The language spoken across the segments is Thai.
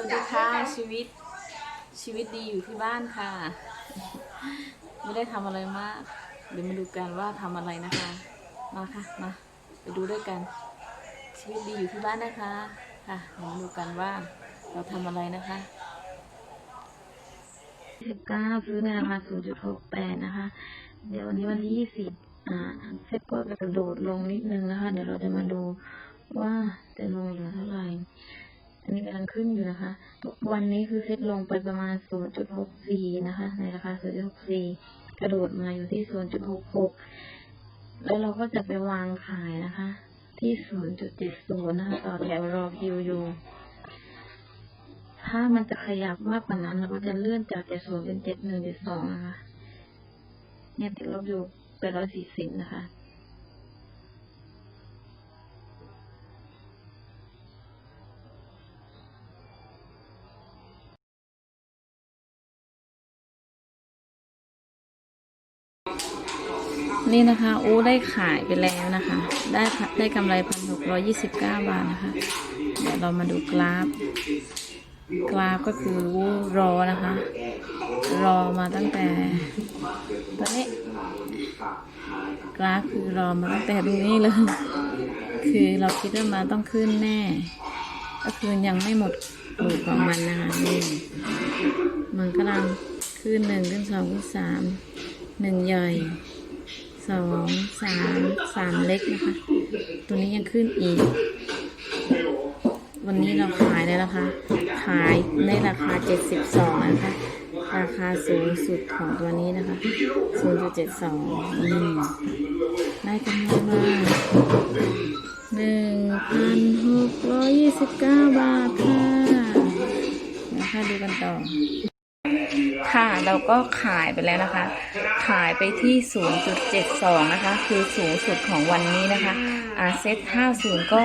วัสดีค่ะชีวิตชีวิตดีอยู่ที่บ้านค่ะ ไม่ได้ทำอะไรมาก เดี๋ยวมาดูกันว่าทำอะไรนะคะ มาค่ะมาไปดูด้วยกัน ชีวิตดีอยู่ที่บ้านนะคะค่ะเดี๋ยวมาดูกันว่าเราทำอะไรนะคะสิบเก้าซื้อในราคาศูนย์จุดหกแปดนะคะ เดี๋ยววันนี้วันที่ยี่สิบอ่าเซ็ตก็จะกระโดดลงนิดนึงนะคะ เดี๋ยวเราจะมาดูว่าจะลงเหลือเท่าไหร่ นี้กำลังขึ้นอยู่นะคะ วันนี้คือเซ็ตลงไปประมาณ 0.64 นะคะ ในราคา 0.64 กระโดดมาอยู่ที่ 0.66 แล้วเราก็จะไปวางขายนะคะ ที่ 0.70 นะคะ ต่อแถวรอคิวอยู่ถ้ามันจะขยับมากกว่านั้นเราก็จะเลื่อนจาก70เป็น71.2นะคะ เนี่ยติดลบอยู่ไป140นะคะ นี่นะคะอู้ได้ขายไปแล้วนะคะ ได้ได้กำไรพันหกร้อยี่สิบเก้าบาทนะคะ เดี๋ยวเรามาดูกราฟ กราฟก็คืออู้รอนะคะ รอมาตั้งแต่ตอนนี้กราฟคือรอมาตั้งแต่ตรงนี้เลยคือเราคิดว่ามันต้องขึ้นแน่ ก็คือยังไม่หมดหลูกของมันนะคะนี่มันกำลังขึ้นหนึ่งขึ้นสองขึ้นสามหนึ่งใหญ่ สองสามสามเล็กนะคะ ตัวนี้ยังขึ้นอีก วันนี้เราขายในราคาขายในราคาเจ็ดสิบสองนะคะราคาสูงสุดของตัวนี้นะคะศูนย์จุดเจ็ดสองได้กำไรมาหนึ่งพันหกร้อยยี่สิบเก้าบาทค่ะนะคะดูกันต่อ ค่ะเราก็ขายไปแล้วนะคะ ขายไปที่ 0.72 นะคะ คือสูงสุดของวันนี้นะคะอาเซ็ต50 ก็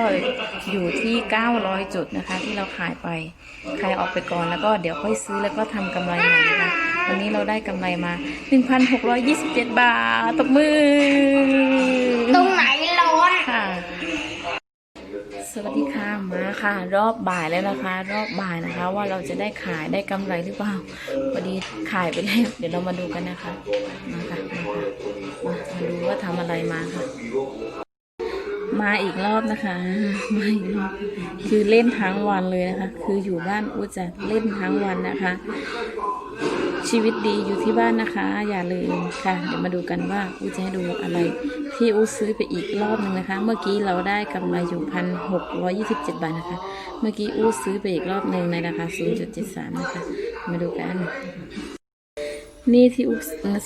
อยู่ที่ 900 จุดนะคะ ที่เราขายไป ขายออกไปก่อนแล้วก็เดี๋ยวค่อยซื้อแล้วก็ทำกำไรใหม่นะคะวันนี้เราได้กำไรมา 1,627 บาทตบมือ ตรงไหน สวัสดีค่ะมาค่ะ รอบบ่ายแล้วนะคะ รอบบ่ายนะคะ ว่าเราจะได้ขายได้กำไรหรือเปล่าพอดีขายไปแล้วเดี๋ยวเรามาดูกันนะคะมาค่ะมาค่ะมามาดูว่าทำอะไรมาค่ะ มาอีกรอบนะคะ มาอีกรอบคือเล่นทั้งวันเลยนะคะ คืออยู่บ้านอุจะเล่นทั้งวันนะคะ ชีวิตดีอยู่ที่บ้านนะคะ อย่าลืมค่ะ เดี๋ยวมาดูกันว่าอูจะให้ดูอะไร ที่อูซื้อไปอีกรอบหนึ่งนะคะ เมื่อกี้เราได้กำไรอยู่พันหกร้อยี่สิบเจ็ดบาทนะคะ เมื่อกี้อูซื้อไปอีกรอบหนึ่งในราคาศูนย์จุดเจ็ดสามนะคะ มาดูกัน นี่ที่อู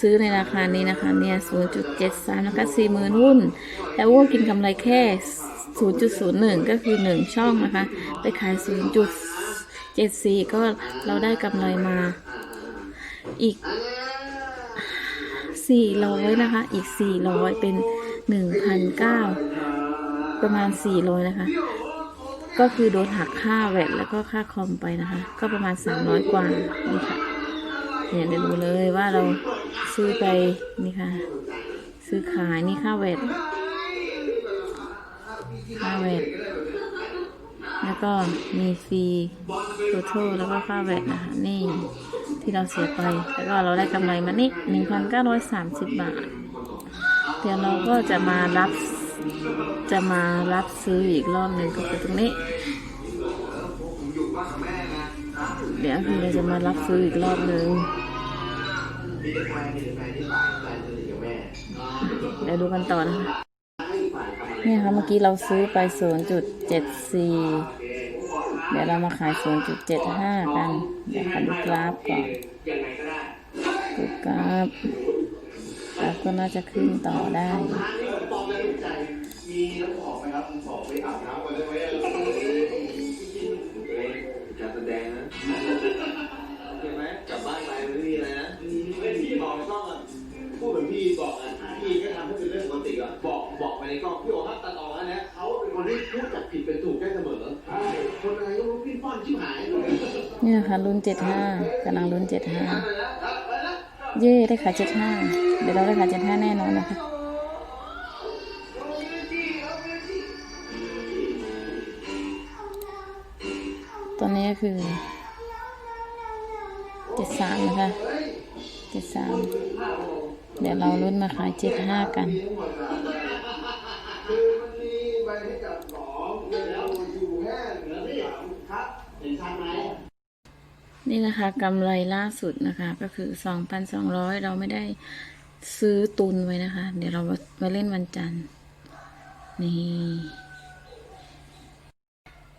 ซื้อในราคานี้นะคะ เนี่ยศูนย์จุดเจ็ดสามนะคะสี่หมื่นหุ้น แต่อูกินกำไรแค่ศูนย์จุดศูนย์หนึ่งก็คือหนึ่งช่องนะคะ ไปขายศูนย์จุดเจ็ดสี่ก็เราได้กำไรมาอีกสี่ร้อยนะคะ อีกสี่ร้อยเป็น หนึ่งพันเก้าประมาณสี่ร้อยนะคะ ก็คือโดนหักค่าแวดแล้วก็ค่าคอมไปนะคะ ก็ประมาณสามร้อยกว่านี่ค่ะเนี่ยเดี๋ยวดูเลยว่าเราซื้อไปนี่ค่ะ ซื้อขายนี่ค่าแวดค่าแวดแล้วก็มีฟรีโททแล้วก็ค่าแวดนะคะนี่ที่เราเสียไป แล้วก็เราได้กำไรมานี่หนึ่งพันเก้าร้อยสามสิบบาท เดี๋ยวเราก็จะมารับจะมารับซื้ออีกรอบหนึ่งก็คือตรงนี้ เดี๋ยวคือเราจะมารับซื้ออีกรอบหนึ่งเดี๋ยวดูกันต่อนะคะเนี่ยค่ะเมื่อกี้เราซื้อไป 0.74 เดี๋ยวเรามาขาย 0.75 กันเดี๋ยวขอดูกราฟก่อนดูกราฟ กราฟก็น่าจะขึ้นต่อได้การแสดงนะใช่ไหมกลับบ้านไปไม่มีอะไรนะไม่มีบอกในกล้องอะพูดเหมือนพี่บอกอะพี่ก็ทำให้เป็นเรื่องปกติอะบอกบอกไปในกล้องพี่บอกครับตัดออกแล้วนะเขาเป็นคนที่พูดจับผิดเป็นถูกได้เสมอคนอะไรก็รู้พี่ป้อนชิบหายนี่นะคะรุ่น75กำลังรุ่น75 เย่ได้ขายเจ็ดห้าเดี๋ยวเราได้ขายเจ็ดห้าแน่นอนนะคะตอนนี้ก็คือเจ็ดสามนะคะเจ็ดสามเดี๋ยวเราลุ้นมาขายเจ็ดห้ากัน นี่นะคะกำไรล่าสุดนะคะ ก็คือสองพันสองร้อยเราไม่ได้ซื้อตุนไว้นะคะ เดี๋ยวเรามาเล่นวันจันทร์นี่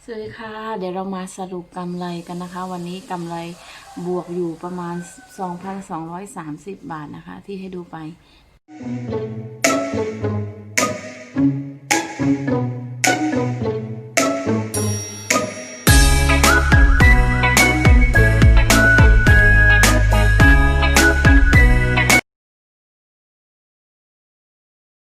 สวัสดีค่ะ เดี๋ยวเรามาสรุปกำไรกันนะคะ วันนี้กำไรบวกอยู่ประมาณ 2,230 บาทนะคะ ที่ให้ดูไป